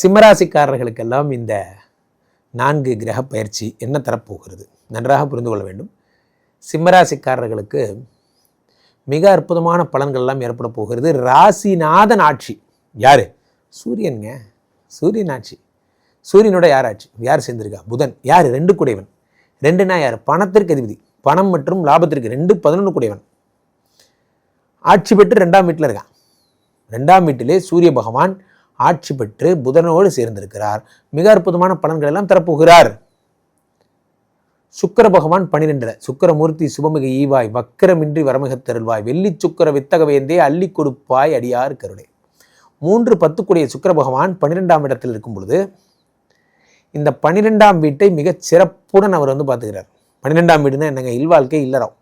சிம்மராசிக்காரர்களுக்கெல்லாம் இந்த நான்கு கிரக பயிற்சி என்ன தரப்போகிறது? நன்றாக புரிந்து கொள்ள வேண்டும். சிம்மராசிக்காரர்களுக்கு மிக அற்புதமான பலன்கள் எல்லாம் ஏற்பட போகிறது. ராசிநாதன் ஆட்சி. யார்? சூரியனுங்க. சூரியன் ஆட்சி. சூரியனோட யார் ஆட்சி? யார் சேர்ந்திருக்கா? புதன். யார்? ரெண்டு குடைவன் ரெண்டுனா யார்? பணத்திற்கு அதிபதி. பணம் மற்றும் லாபத்திற்கு ரெண்டு பதினொன்று குடைவன் ஆட்சி பெற்று ரெண்டாம் வீட்டில் இருக்கான். ரெண்டாம் வீட்டிலே சூரிய பகவான் ஆட்சி பெற்று புதனோடு சேர்ந்திருக்கிறார். மிக அற்புதமான பலன்கள் எல்லாம் தரப்போகிறார். சுக்கர பகவான் பனிரெண்டுல சுக்கிரமூர்த்தி சுபமிக ஈவாய் வக்கரமின்றி வரமிகத் தருள்வாய் வெள்ளி சுக்கிர வித்தகவேந்தே அள்ளி கொடுப்பாய் அடியார் கருணை. மூன்று பத்துக்குடைய சுக்கர பகவான் பன்னிரெண்டாம் இடத்தில் இருக்கும் பொழுது இந்த பன்னிரெண்டாம் வீட்டை மிகச் சிறப்புடன் அவர் வந்து பார்த்துக்கிறார். பன்னிரெண்டாம் வீடுனா என்னங்க இல்வாழ்க்கை இல்லறம்.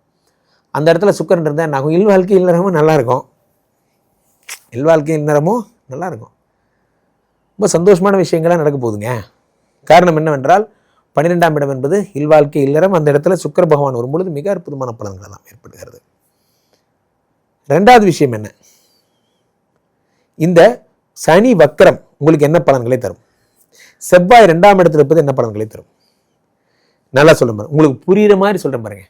அந்த இடத்துல சுக்கரன் இருந்தால் நாங்கள் இல்வாழ்க்கை இல்லறமும் நல்லா இருக்கும். இல்வாழ்க்கை இல்லறமும் நல்லா இருக்கும். ரொம்ப சந்தோஷமான விஷயங்கள்லாம் நடக்க போகுதுங்க. காரணம் என்னவென்றால் பன்னிரெண்டாம் இடம் என்பது இல்வாழ்க்கை இல்லறம் அந்த இடத்துல சுக்கர பகவான் வரும்பொழுது மிக அற்புதமான பலன்கள் எல்லாம் ஏற்படுகிறது. ரெண்டாவது விஷயம் என்ன? இந்த சனி வக்கரம் உங்களுக்கு என்ன பலன்களை தரும்? செவ்வாய் ரெண்டாம் இடத்துல இருப்பது என்ன பலன்களை தரும்? நல்லா சொல்ல பாருங்க. உங்களுக்கு புரியுற மாதிரி சொல்கிறேன் பாருங்க.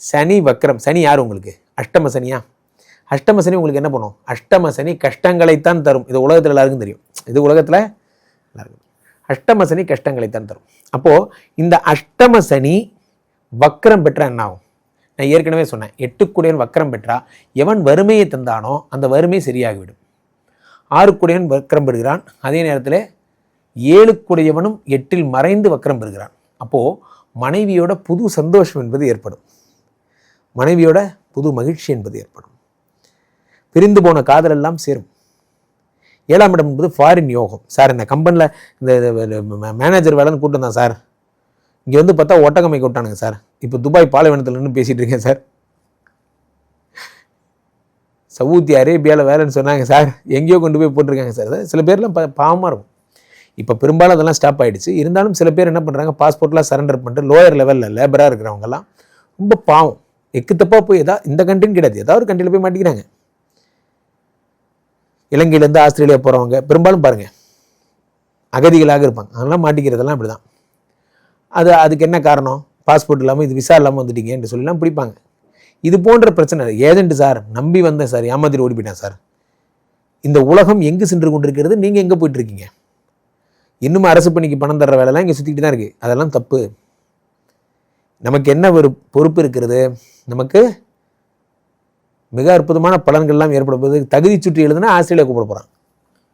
சனி வக்கரம் சனி யார் உங்களுக்கு? அஷ்டம சனியா? அஷ்டம சனி உங்களுக்கு என்ன பண்ணும்? அஷ்டம சனி கஷ்டங்களைத்தான் தரும். இது உலகத்தில் எல்லாருக்கும் தெரியும். இது உலகத்தில் எல்லாருக்கும் அஷ்டம சனி கஷ்டங்களைத்தான் தரும். அப்போது இந்த அஷ்டம சனி வக்கரம் பெற்றா என்ன ஆகும்? நான் ஏற்கனவே சொன்னேன். எட்டுக்குடையன் வக்கரம் பெற்றா எவன் வறுமையை தந்தானோ அந்த வறுமை சரியாகிவிடும். ஆறுக்குடையன் வக்கரம் பெறுகிறான். அதே நேரத்தில் ஏழுக்குடையவனும் எட்டில் மறைந்து வக்கரம் பெறுகிறான். அப்போது மனைவியோட புது சந்தோஷம் என்பது ஏற்படும். மனைவியோட புது மகிழ்ச்சி என்பது ஏற்படும். பிரிந்து போன காதல் எல்லாம் சேரும். ஏழாம் இடம் என்பது ஃபாரின் யோகம். சார் இந்த கம்பெனியில் இந்த மேனேஜர் வேலைன்னு கூப்பிட்டு தான் சார். இங்கே வந்து பார்த்தா ஒட்டகமை கூப்பிட்டானுங்க சார். இப்போ துபாய் பாலைவனத்தில் நின்று பேசிகிட்டு இருக்கேன் சார். சவுதி அரேபியாவில் வேலைன்னு சொன்னாங்க சார். எங்கேயோ கொண்டு போய் போட்டிருக்காங்க சார். சில பேர்லாம் பாவமாக இருக்கும். இப்போ பெரும்பாலும் அதெல்லாம் ஸ்டாப் ஆகிடுச்சு இருந்தாலும் சில பேர் என்ன பண்ணுறாங்க பாஸ்போர்ட்லாம் சரண்டர் பண்ணிட்டு லோயர் லெவலில் லேபராக இருக்கிறவங்கலாம் ரொம்ப பாவம். எக்கு தப்பாக போய் எதா இந்த கண்ட்ரின்னு கிடையாது. ஏதாவது ஒரு கண்ட்ரியில் போய் மாட்டிக்கிறாங்க. இலங்கையிலேருந்து ஆஸ்திரேலியா போகிறவங்க பெரும்பாலும் பாருங்கள் அகதிகளாக இருப்பாங்க. அதெல்லாம் மாட்டிக்கிறதெல்லாம் இப்படி தான் அது அதுக்கு என்ன காரணம்? பாஸ்போர்ட் இல்லாமல் இது விசா இல்லாமல் வந்துட்டீங்கன்னு சொல்லிலாம் பிடிப்பாங்க. இது போன்ற பிரச்சனை ஏஜென்ட் சார் நம்பி வந்தேன் சார் ஏமாத்திட்டு ஓடி போயிட்டேன் சார். இந்த உலகம் எங்கே சென்று கொண்டிருக்கிறது? நீங்கள் எங்கே போயிட்டு இருக்கீங்க இன்னும் அரசு பணிக்கு பணம் தர்ற வேலைலாம் இங்கே சுற்றிக்கிட்டு தான் இருக்குது அதெல்லாம் தப்பு. நமக்கு என்ன ஒரு பொறுப்பு இருக்கிறது? நமக்கு மிக அற்புதமான பலன்கள்லாம் ஏற்பட தகுதி சுற்றி எழுதுனா ஆஸ்திரேலியா கூப்பிட போகிறான்